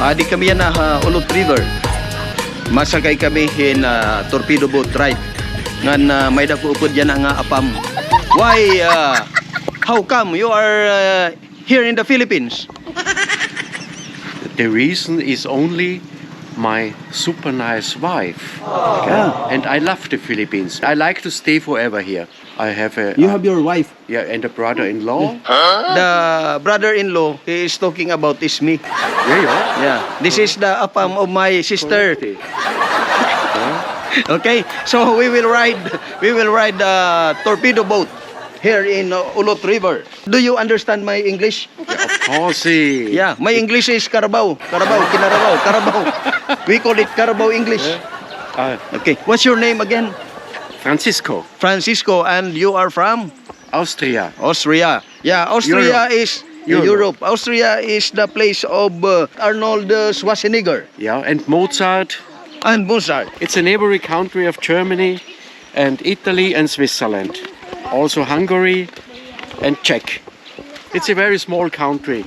Adi kami yan na uh, Ulot River. Masakay kami in uh, torpedo boat ride. Ngan uh, may dako upod yan ang uh, apam. Why uh, how come you are uh, here in the Philippines? The reason is only my super nice wife. Yeah. And I love the Philippines. I like to stay forever here. I have a You have your wife. yeah, and a brother-in-law. The brother-in-law he is talking about is me. Yeah, yeah. Yeah. This is the apam of my sister. Okay, so we will ride we will ride the torpedo boat here in uh, Ulot River. Do you understand my English? Of course. eh. Yeah, my English is Carabao. Carabao, Kinarabaw, Carabao. We call it Carabao English. Uh, Okay, what's your name again? Francisco, Francisco, and you are from Austria. Austria. Yeah, Austria is Europe. Europe. Austria is the place of uh, Arnold Schwarzenegger Yeah, and Mozart. and Mozart. It's a neighboring country of Germany and Italy and Switzerland. Also Hungary and Czech. It's a very small country.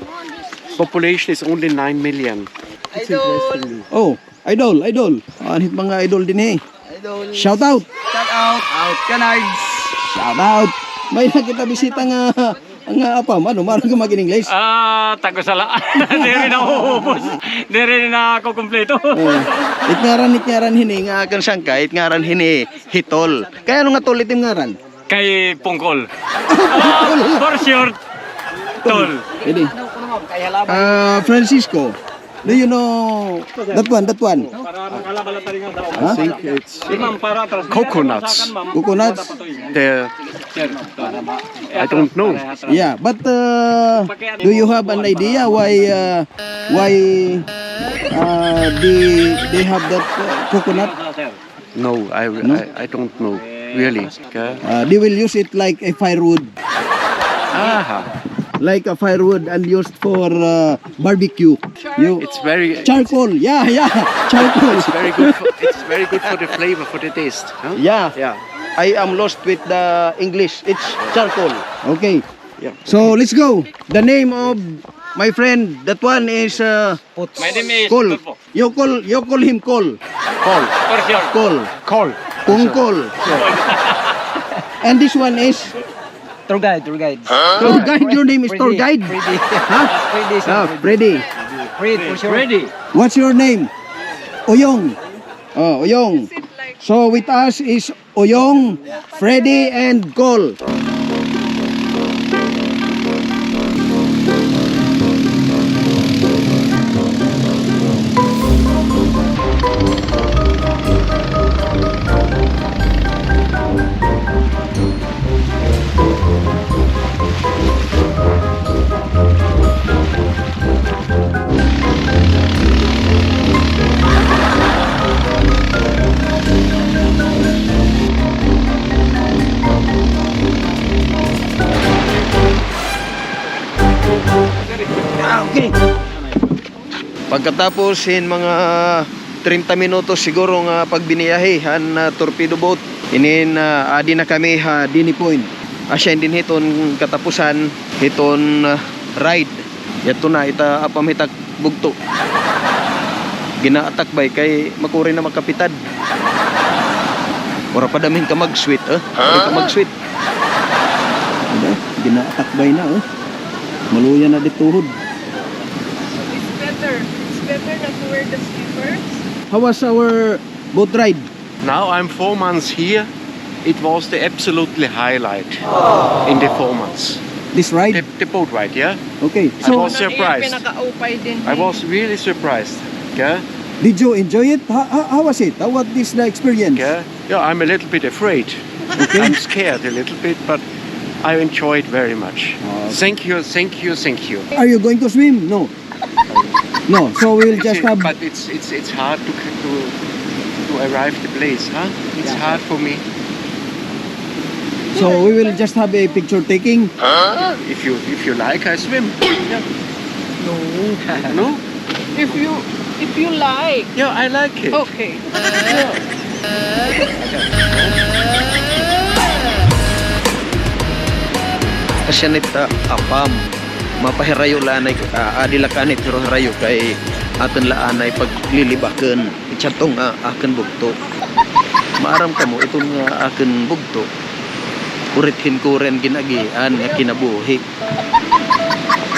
Population is only 9 million. Idol. Oh, idol, idol. Anit mga idol din eh. Idol. Shout out. Shout out. Out Canards. Shout out. May nakita bisita nga nga apa, ano, marang ka maging English. Ah, tago sala. Di rin ako ubos. Di rin na ako kumpleto. Oh, itngaran itngaran hini nga kan sangka, itngaran hini hitol. Kaya ano nga tol itim ngaran? Kay Pungkol. Ah, for short. Tol. Ready? Uh, Francisco. Do you know that one, that one? Daw. I think it's. Coconuts. Coconuts? the I don't know. Yeah, but uh, do you have an idea why uh, why uh, they they have that uh, coconut? No, I, I, I don't know really. Okay. Uh, they will use it like a firewood, Aha. Like a firewood and used for uh, barbecue. You It's very charcoal, yeah, yeah, charcoal. it's very good for, it's very good for the flavor for the taste. Huh? Yeah, Yeah. I am lost with the English. It's charcoal. Okay. Yeah. So let's go. The name of my friend, that one is uh, My name is Col. Tulfo. You call you call him Col. Call. For short. Col. Call. Kung Col. And this one is Tour guide, tour guide. tour guide. Your name is tour guide. Freddy. Huh? Freddy. Ah, Freddy. Fred, for sure. Ready. What's your name? Oyong. Oh, Oyong. So with us is Oyong, Freddy, and Col. Pagkatapos in mga 30 minutos siguro nga pagbiniyahe han uh, torpedo boat inin uh, adi na kami ha dini point asya din hiton katapusan hiton uh, ride yato na ita apamitak bugto ginaatak bay kay makuri na makapitad Ora pa damin ka mag-sweet, eh? Huh? ka mag-sweet. Ano? Ginaatak bay na, eh? Maluya na dituhod. It's better. It's better not the slippers. How was our boat ride? Now I'm four months here. It was the absolutely highlight in the four months. This ride? The, the boat ride, yeah. Okay. I was surprised. I was really surprised. Okay. did you enjoy it? How, how, how was it? How was this the experience? Okay. Yeah, I'm a little bit afraid. Okay. I'm scared a little bit, but I enjoyed very much. Oh. Thank you, thank you, thank you. Are you going to swim? No. No. So we'll just have. But it's it's it's hard to to to arrive the place, huh? It's hard for me. So we will just have a picture taking. If you if you like, I swim. Yeah. No. No? If you if you like. Yeah, I like it. Okay. asyanit uh, apam mapahirayo lanay uh, adila kanit pero hirayo kay aton laanay paglilibaken ityatong uh, aken bugto. Maaram kamo itong uh, aken bugto. Urit hinkuren ginagian nga kinabuhi.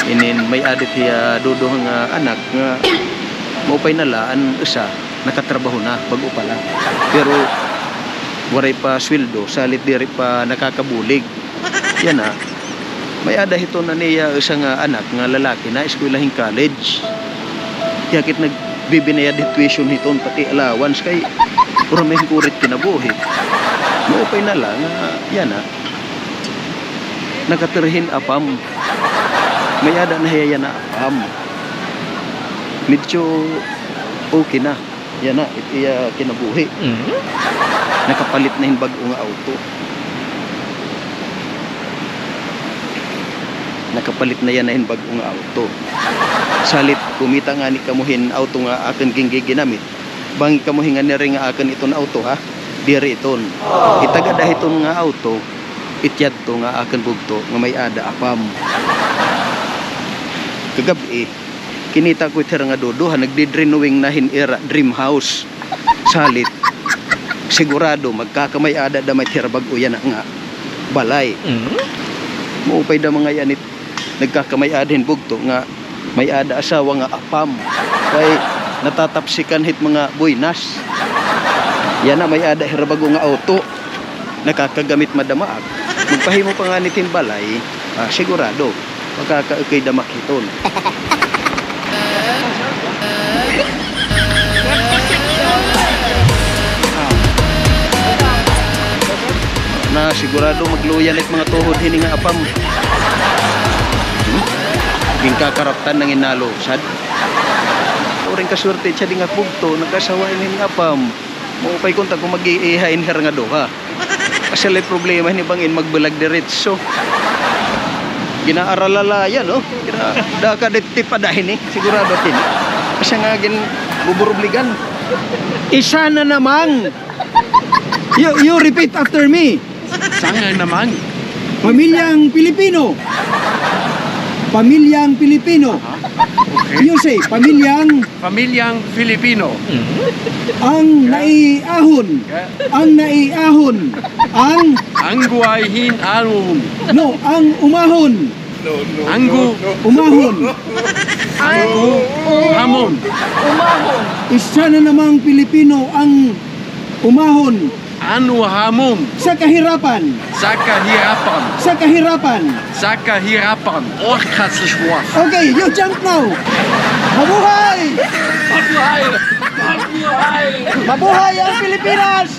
Inin may adit hiya dudo nga anak nga maupay nalaan isa nakatrabaho na bago pa lang pero waray pa sweldo salit diri pa nakakabulig. Yan na may ada hito na niya isang nga anak nga lalaki na eskwelahing college yakit nagbibinayad di tuition hiton pati allowance kay pura may kurit kinabuhi. Maupay na lang nga yan na nakatirhin apam. May ada na hiya na apam. Medyo okay na. Yan na itiya kinabuhi. Nakapalit na yung bago nga auto nakapalit na yan na yung bago nga auto salit kumita nga ni kamuhin auto nga akin gingi ginamit bang kamuhin nga niri nga akin iton auto ha? Diri iton. Itaga dahiton nga auto ityad to nga akin bugto nga may ada apam. Kagabi kinita ko iter nga dodo ha nagdi-renewing na hinira dream house. Salit sigurado magkakamay ada da may tirabag uyan nga balay. Maupay da mga yanit nagkakamay adhin bugto nga may ada asawa nga apam. Kay natatapsikan hit mga buinas yan na may ada hirabago nga auto. Nakakagamit madamaag. Magpahimo pa nga nitin balay ah, sigurado makakaukay damak hiton. Na sigurado magluyan it mga tuhod hini nga apam? Ging kakaraptan ng inalo sad. Uring kaswerte siya di nga bugto nagkasawa ini nga apam maupay kunta kung mag-iihain her nga duha. Kasi lay problema ni bangin magbulag diretso. Ginaaralala yan no Gina, da ka diti padahin eh. Sigurado tin. Kasi nga gin buburubligan. Isa na namang. You, you repeat after me. Sanga naman. Pamilyang Pilipino. Pamilyang Pilipino. Okay. You say, pamilyang Pamilyang Filipino. ang naiahon. Ang naiahon. Ang, Angguayhin anum. no, ang umahon. Anggu Umahon. Anggu hamon. Umahon. Isa na namang Pilipino ang umahon anwahamum sa kahirapan. Sa kahirapan. Sa kahirapan. Sa kahirapan. Orkatsiswas okay you jump now. Mabuhay! Mabuhay! Mabuhay! Mabuhay ang Pilipinas!